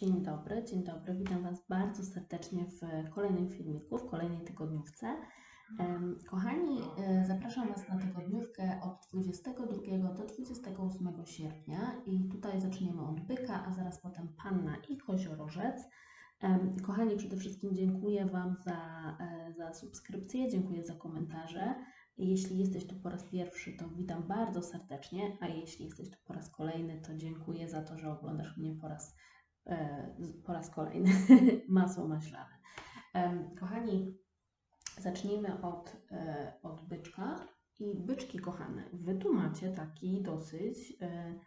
Dzień dobry, dzień dobry. Witam Was bardzo serdecznie w kolejnym filmiku, w kolejnej tygodniówce. Kochani, e, zapraszam Was na tygodniówkę od 22 do 28 sierpnia i tutaj zaczniemy od byka, a zaraz potem panna i koziorożec. Kochani, przede wszystkim dziękuję Wam za, e, za subskrypcję, dziękuję za komentarze. Jeśli jesteś tu po raz pierwszy, to witam bardzo serdecznie, a jeśli jesteś tu po raz kolejny, to dziękuję za to, że oglądasz mnie po raz po raz kolejny masło maślane. Kochani, zacznijmy od, e, od byczka. I byczki, kochane, wy tu macie taki dosyć e,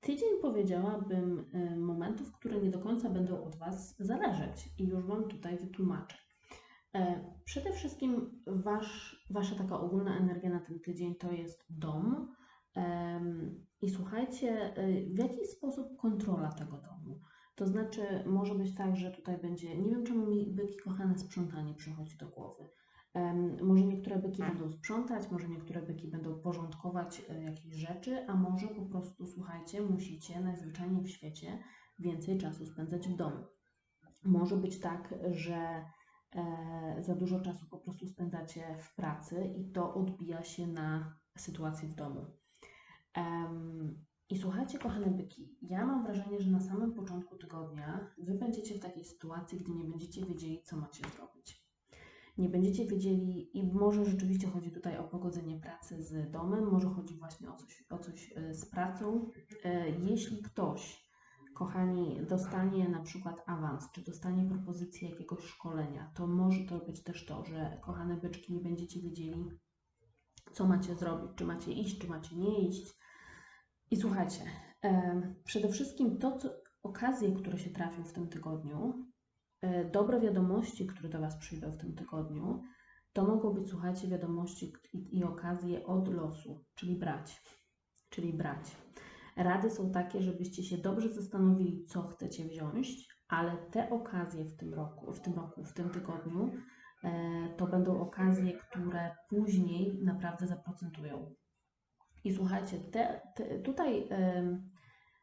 tydzień, powiedziałabym, e, momentów, które nie do końca będą od Was zależeć. I już Wam tutaj wytłumaczę. E, Przede wszystkim wasz, Wasza taka ogólna energia na ten tydzień to jest dom. I słuchajcie, w jaki sposób kontrola tego domu? To znaczy, może być tak, że tutaj będzie, nie wiem czemu mi byki kochane sprzątanie przychodzi do głowy. Może niektóre byki będą sprzątać, może niektóre byki będą porządkować e, jakieś rzeczy, a może po prostu, słuchajcie, musicie najzwyczajniej w świecie więcej czasu spędzać w domu. Może być tak, że e, za dużo czasu po prostu spędzacie w pracy i to odbija się na sytuacji w domu. Em, I słuchajcie, kochane byki, ja mam wrażenie, że na samym początku tygodnia wy będziecie w takiej sytuacji, gdy nie będziecie wiedzieli, co macie zrobić. Nie będziecie wiedzieli, i może rzeczywiście chodzi tutaj o pogodzenie pracy z domem, może chodzi właśnie o coś, o coś e, z pracą. E, Jeśli ktoś, kochani, dostanie na przykład awans, czy dostanie propozycję jakiegoś szkolenia, to może to być też to, że kochane byczki nie będziecie wiedzieli, co macie zrobić, czy macie iść, czy macie nie iść. I słuchajcie, przede wszystkim to, co, okazje, które się trafią w tym tygodniu, e, dobre wiadomości, które do Was przyjdą w tym tygodniu, to mogą być, słuchajcie, wiadomości i, i okazje od losu, czyli brać, czyli brać. Rady są takie, żebyście się dobrze zastanowili, co chcecie wziąć, ale te okazje w tym roku, w tym roku, w tym tygodniu, e, to będą okazje, które później naprawdę zaprocentują. I słuchajcie, te, te, tutaj em,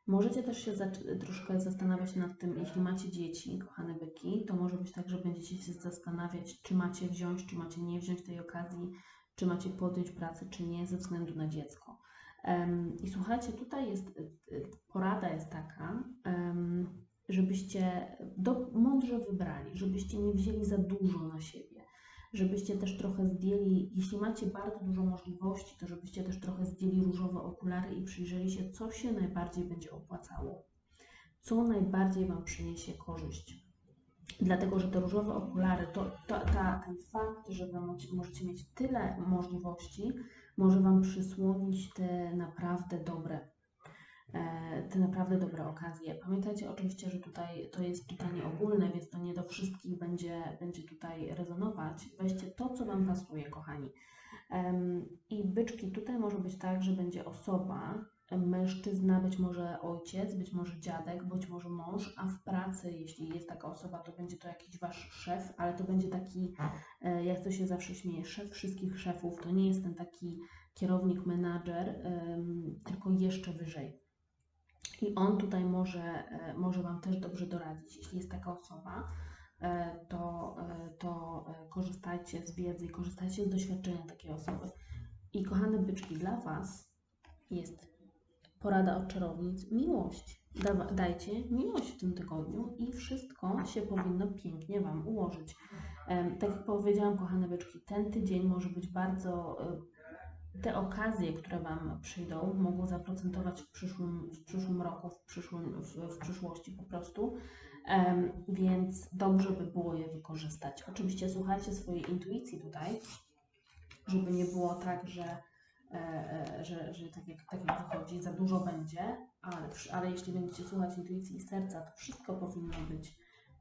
możecie też się zac- troszkę zastanawiać nad tym, jeśli macie dzieci, kochane byki, to może być tak, że będziecie się zastanawiać, czy macie wziąć, czy macie nie wziąć tej okazji, czy macie podjąć pracę, czy nie, ze względu na dziecko. I słuchajcie, tutaj jest y, y, porada jest taka, żebyście do, mądrze wybrali, żebyście nie wzięli za dużo na siebie, żebyście też trochę zdjęli, jeśli macie bardzo dużo możliwości, to żebyście też trochę zdjęli różowe okulary i przyjrzeli się, co się najbardziej będzie opłacało, co najbardziej Wam przyniesie korzyść. Dlatego, że te różowe okulary, to, to ten fakt, że Wy możecie mieć tyle możliwości, może Wam przysłonić te naprawdę dobre, te naprawdę dobre okazje. Pamiętajcie oczywiście, że tutaj to jest pytanie ogólne, więc to nie do wszystkich będzie, będzie tutaj rezonować. Weźcie to, co Wam pasuje, kochani. I byczki, tutaj może być tak, że będzie osoba, mężczyzna, być może ojciec, być może dziadek, być może mąż, a w pracy, jeśli jest taka osoba, to będzie to jakiś wasz szef, ale to będzie taki, e, jak to się zawsze śmieje, szef wszystkich szefów. To nie jest ten taki kierownik, menadżer, tylko jeszcze wyżej. I on tutaj może, e, może Wam też dobrze doradzić. Jeśli jest taka osoba, e, to, e, to korzystajcie z wiedzy i korzystajcie z doświadczenia takiej osoby. I kochane byczki, dla Was jest porada od czarownic miłość. Dajcie miłość w tym tygodniu i wszystko się powinno pięknie Wam ułożyć. Tak jak powiedziałam, kochane byczki, ten tydzień może być bardzo. Te okazje, które Wam przyjdą, mogą zaprocentować w przyszłym, w przyszłym roku, w, przyszłym, w, w przyszłości po prostu. Em, więc dobrze by było je wykorzystać. Oczywiście słuchajcie swojej intuicji tutaj, żeby nie było tak, że, e, e, że, że tak, jak, tak jak wychodzi, za dużo będzie, ale, ale jeśli będziecie słuchać intuicji i serca, to wszystko powinno być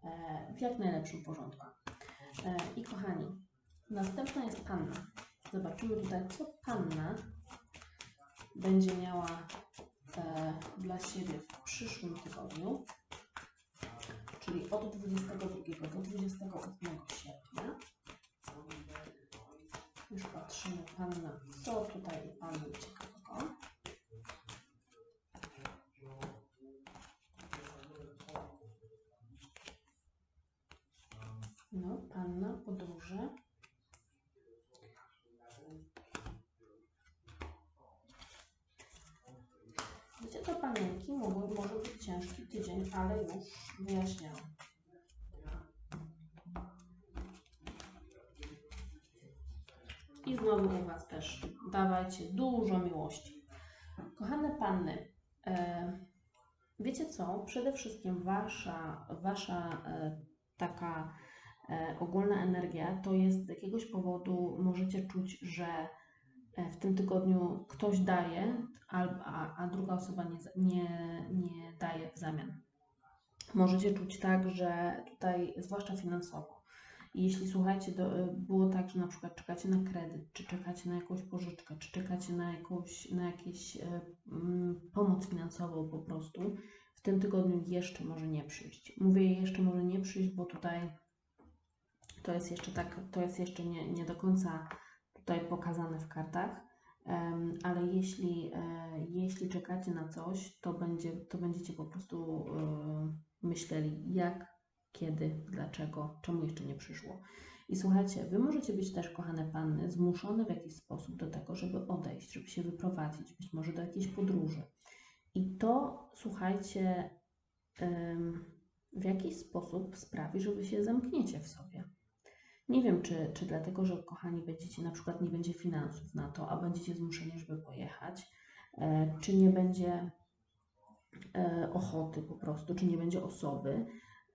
e, w jak najlepszym porządku. E, I kochani, następna jest panna. Zobaczymy tutaj, co panna będzie miała e, dla siebie w przyszłym tygodniu, czyli od 22 do 28 sierpnia. Już patrzymy panna, co tutaj Panny ciekawego. No, panna, podróże. Wiecie, to panienki mogą, może być ciężki tydzień, ale już wyjaśniałam. I znowu u Was też dawajcie dużo miłości. Kochane panny, e, wiecie co? Przede wszystkim Wasza, wasza e, taka e, ogólna energia to jest z jakiegoś powodu możecie czuć, że w tym tygodniu ktoś daje, a, a, druga osoba nie, nie, nie daje w zamian. Możecie czuć tak, że tutaj, zwłaszcza finansowo, jeśli słuchajcie, do, e, było tak, że na przykład czekacie na kredyt, czy czekacie na jakąś pożyczkę, czy czekacie na jakąś, na jakieś e, mm, pomoc finansową po prostu, w tym tygodniu jeszcze może nie przyjść. Mówię jeszcze może nie przyjść, bo tutaj to jest jeszcze tak, to jest jeszcze nie, nie do końca tutaj pokazane w kartach, ale jeśli, e, jeśli czekacie na coś, to, będzie, to będziecie po prostu e, myśleli jak, kiedy, dlaczego, czemu jeszcze nie przyszło. I słuchajcie, Wy możecie być też, kochane panny, zmuszone w jakiś sposób do tego, żeby odejść, żeby się wyprowadzić, być może do jakiejś podróży. I to, słuchajcie, w jakiś sposób sprawi, że Wy się zamkniecie w sobie. Nie wiem, czy, czy dlatego, że kochani będziecie, na przykład nie będzie finansów na to, a będziecie zmuszeni, żeby pojechać, e, czy nie będzie e, ochoty po prostu, czy nie będzie osoby.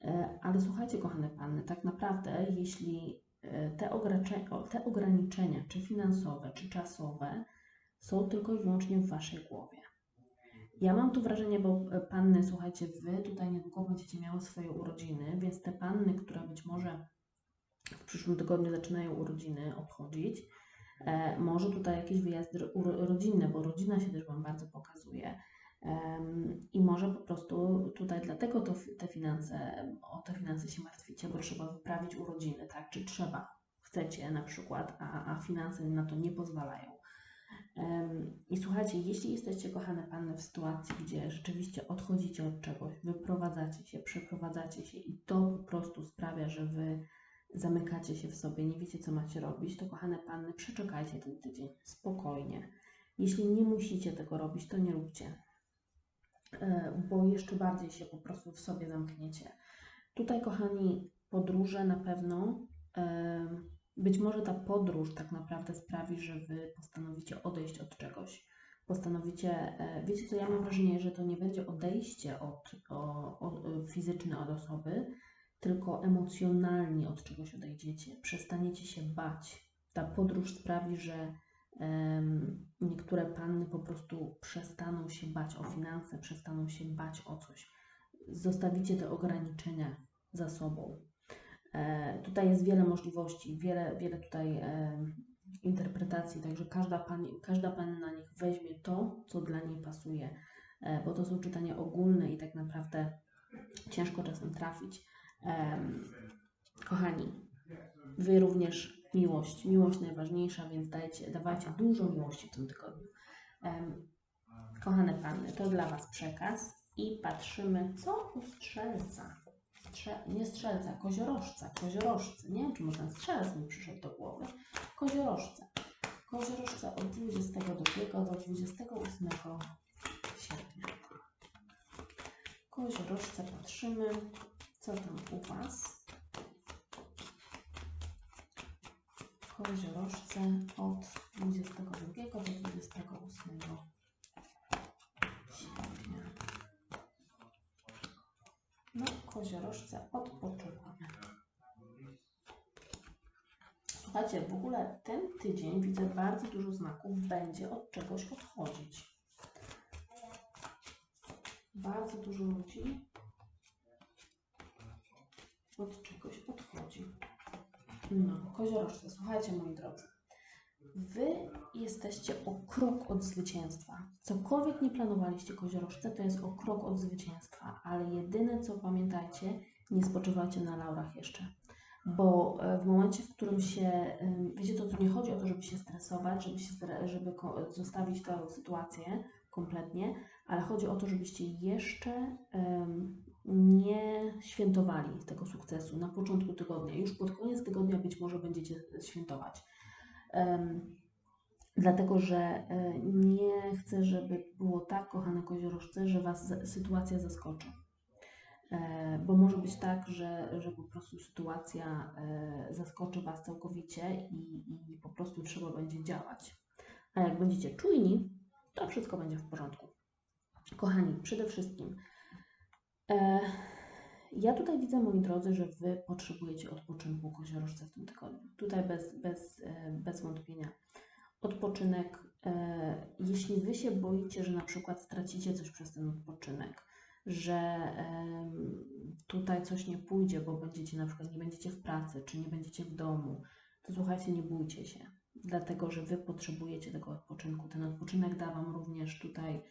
E, ale słuchajcie, kochane panny, tak naprawdę, jeśli te, te ograniczenia, czy finansowe, czy czasowe, są tylko i wyłącznie w waszej głowie. Ja mam tu wrażenie, bo panny, słuchajcie, wy tutaj niedługo będziecie miały swoje urodziny, więc te panny, które być może w przyszłym tygodniu zaczynają urodziny obchodzić. E, może tutaj jakieś wyjazdy rodzinne, bo rodzina się też Wam bardzo pokazuje. I może po prostu tutaj dlatego to, te finanse, o te finanse się martwicie, bo trzeba wyprawić urodziny, tak? Czy trzeba, chcecie na przykład, a, a finanse na to nie pozwalają. I słuchajcie, jeśli jesteście, kochane panny, w sytuacji, gdzie rzeczywiście odchodzicie od czegoś, wyprowadzacie się, przeprowadzacie się i to po prostu sprawia, że wy zamykacie się w sobie, nie wiecie, co macie robić, to kochane panny, przeczekajcie ten tydzień spokojnie. Jeśli nie musicie tego robić, to nie róbcie, e, bo jeszcze bardziej się po prostu w sobie zamkniecie. Tutaj, kochani, podróże na pewno, e, być może ta podróż tak naprawdę sprawi, że wy postanowicie odejść od czegoś. Postanowicie, e, wiecie co, ja mam wrażenie, że to nie będzie odejście od, o, o, fizyczne od osoby, tylko emocjonalnie od czegoś odejdziecie, przestaniecie się bać. Ta podróż sprawi, że em, niektóre panny po prostu przestaną się bać o finanse, przestaną się bać o coś. Zostawicie te ograniczenia za sobą. E, tutaj jest wiele możliwości, wiele, wiele tutaj em, interpretacji, także każda, pani, każda panna niech weźmie to, co dla niej pasuje, e, bo to są czytania ogólne i tak naprawdę ciężko czasem trafić. Kochani, Wy również miłość. Miłość najważniejsza, więc dajcie, dawajcie dużo miłości w tym tygodniu. Kochane Panny, to dla Was przekaz i patrzymy, co u strzelca. Strze nie strzelca, koziorożca, koziorożcy. Nie wiem, czy może strzelec mi przyszedł do głowy. Koziorożce. Koziorożce od 22 do 28 sierpnia. Koziorożce patrzymy, co tam u Was? Koziorożce od 22 do 28 sierpnia. No, koziorożce odpoczywamy. Słuchajcie, w ogóle ten tydzień widzę bardzo dużo znaków, będzie od czegoś odchodzić. Bardzo dużo ludzi od czegoś odchodzi. No, koziorożce, słuchajcie moi drodzy. Wy jesteście o krok od zwycięstwa. Cokolwiek nie planowaliście koziorożce, to jest o krok od zwycięstwa, ale jedyne co pamiętajcie, nie spoczywajcie na laurach jeszcze. Bo e, w momencie, w którym się, wiecie, to tu nie chodzi o to, żeby się stresować, żeby, się, żeby zostawić tę sytuację kompletnie, ale chodzi o to, żebyście jeszcze em, nie świętowali tego sukcesu na początku tygodnia. Już pod koniec tygodnia być może będziecie świętować. Dlatego, że e, nie chcę, żeby było tak, kochane koziorożce, że Was sytuacja zaskoczy. E, Bo może być tak, że, że po prostu sytuacja e, zaskoczy Was całkowicie i, i po prostu trzeba będzie działać. A jak będziecie czujni, to wszystko będzie w porządku. Kochani, przede wszystkim, ja tutaj widzę, moi drodzy, że Wy potrzebujecie odpoczynku koziorożce w tym tygodniu. Tutaj bez, bez, e, bez wątpienia. Odpoczynek, e, jeśli Wy się boicie, że na przykład stracicie coś przez ten odpoczynek, że tutaj coś nie pójdzie, bo będziecie na przykład nie będziecie w pracy, czy nie będziecie w domu, to słuchajcie, nie bójcie się, dlatego że Wy potrzebujecie tego odpoczynku. Ten odpoczynek da Wam również tutaj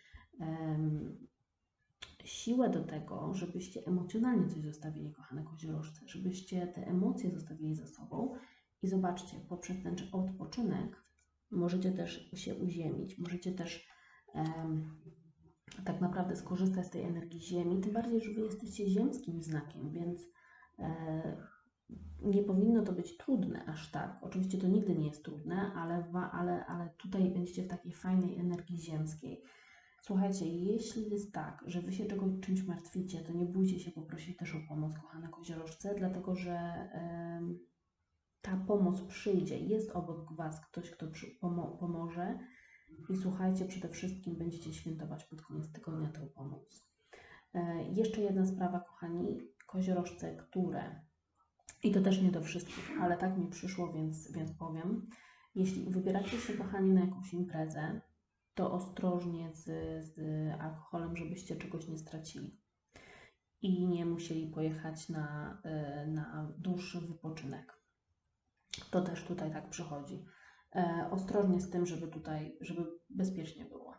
siłę do tego, żebyście emocjonalnie coś zostawili, kochane koziorożce, żebyście te emocje zostawili za sobą i zobaczcie, poprzez ten odpoczynek możecie też się uziemić, możecie też em, tak naprawdę skorzystać z tej energii Ziemi, tym bardziej, że Wy jesteście ziemskim znakiem, więc e, nie powinno to być trudne aż tak. Oczywiście to nigdy nie jest trudne, ale, ale, ale tutaj będziecie w takiej fajnej energii ziemskiej. Słuchajcie, jeśli jest tak, że Wy się czegoś, czymś martwicie, to nie bójcie się poprosić też o pomoc, kochane koziorożce, dlatego że ta pomoc przyjdzie. Jest obok Was ktoś, kto pomo- pomoże i słuchajcie, przede wszystkim będziecie świętować pod koniec tygodnia tę pomoc. E, jeszcze jedna sprawa, kochani, koziorożce, które, i to też nie do wszystkich, ale tak mi przyszło, więc, więc powiem. Jeśli wybieracie się, kochani, na jakąś imprezę, to ostrożnie z, z alkoholem, żebyście czegoś nie stracili i nie musieli pojechać na, e, na dłuższy wypoczynek. To też tutaj tak przychodzi. E, ostrożnie z tym, żeby tutaj, żeby bezpiecznie było.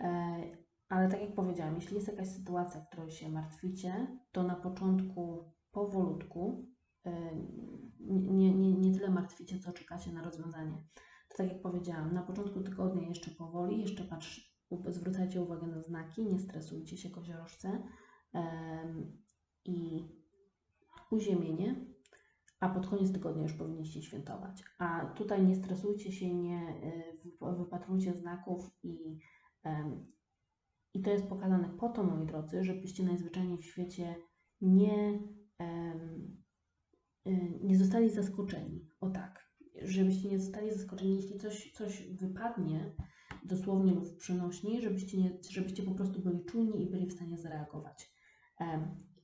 E, ale tak jak powiedziałam, jeśli jest jakaś sytuacja, której się martwicie, to na początku powolutku, e, nie, nie, nie tyle martwicie, co czekacie na rozwiązanie. To tak jak powiedziałam, na początku tygodnia jeszcze powoli, jeszcze patrz, zwracajcie uwagę na znaki, nie stresujcie się koziorożce em, i uziemienie, a pod koniec tygodnia już powinniście świętować. A tutaj nie stresujcie się, nie y, wyp- wypatrujcie znaków i, em, i to jest pokazane po to, moi drodzy, żebyście najzwyczajniej w świecie nie, y, nie zostali zaskoczeni. O tak, żebyście nie zostali zaskoczeni, jeśli coś, coś wypadnie dosłownie lub przynośniej, żebyście, nie, żebyście po prostu byli czujni i byli w stanie zareagować.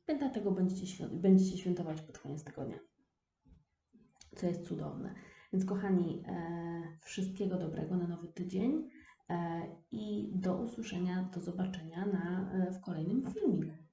I dlatego będziecie, świ- będziecie świętować pod koniec tygodnia co jest cudowne. Więc kochani, e, wszystkiego dobrego na nowy tydzień e, i do usłyszenia, do zobaczenia na, e, w kolejnym filmiku.